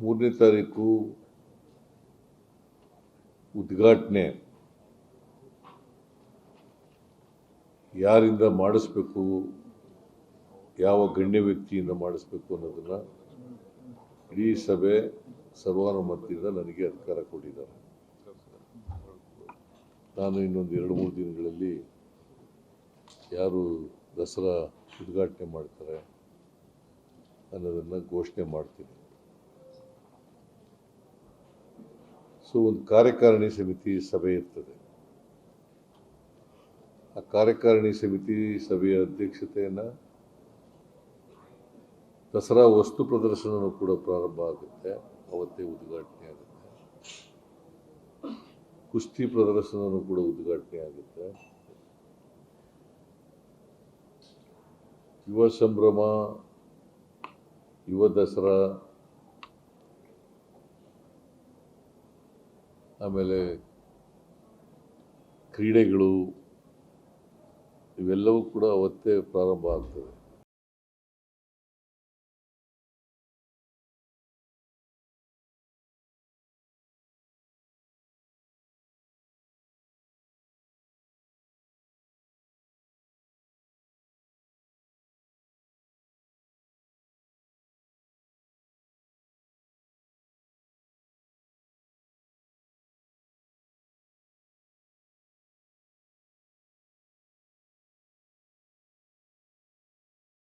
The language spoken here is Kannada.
ಮೂರನೇ ತಾರೀಕು ಉದ್ಘಾಟನೆ. ಯಾರಿಂದ ಮಾಡಿಸ್ಬೇಕು, ಯಾವ ಗಣ್ಯ ವ್ಯಕ್ತಿಯಿಂದ ಮಾಡಿಸ್ಬೇಕು ಅನ್ನೋದನ್ನು ಇಡೀ ಸಭೆ ಸರ್ವಾನುಮತದಿಂದ ನನಗೆ ಅಧಿಕಾರ ಕೊಟ್ಟಿದ್ದಾರೆ. ನಾನು ಇನ್ನೊಂದು ಎರಡು ಮೂರು ದಿನಗಳಲ್ಲಿ ಯಾರು ದಸರಾ ಉದ್ಘಾಟನೆ ಮಾಡ್ತಾರೆ ಅನ್ನೋದನ್ನು ಘೋಷಣೆ ಮಾಡ್ತೀನಿ. ಸೊ ಒಂದು ಕಾರ್ಯಕಾರಿಣಿ ಸಮಿತಿ ಸಭೆ ಇರ್ತದೆ. ಆ ಕಾರ್ಯಕಾರಿಣಿ ಸಮಿತಿ ಸಭೆಯ ಅಧ್ಯಕ್ಷತೆಯನ್ನು ದಸರಾ ವಸ್ತು ಪ್ರದರ್ಶನವೂ ಕೂಡ ಪ್ರಾರಂಭ ಆಗುತ್ತೆ. ಅವತ್ತೇ ಉದ್ಘಾಟನೆ ಆಗುತ್ತೆ. ಕುಸ್ತಿ ಪ್ರದರ್ಶನವೂ ಕೂಡ ಉದ್ಘಾಟನೆ ಆಗುತ್ತೆ. ಯುವ ಸಂಭ್ರಮ, ಯುವ ದಸರಾ ಆಮೇಲೆ ಕ್ರೀಡೆಗಳು ಇವೆಲ್ಲವೂ ಕೂಡ ಅವತ್ತೇ ಪ್ರಾರಂಭ ಆಗ್ತದೆ.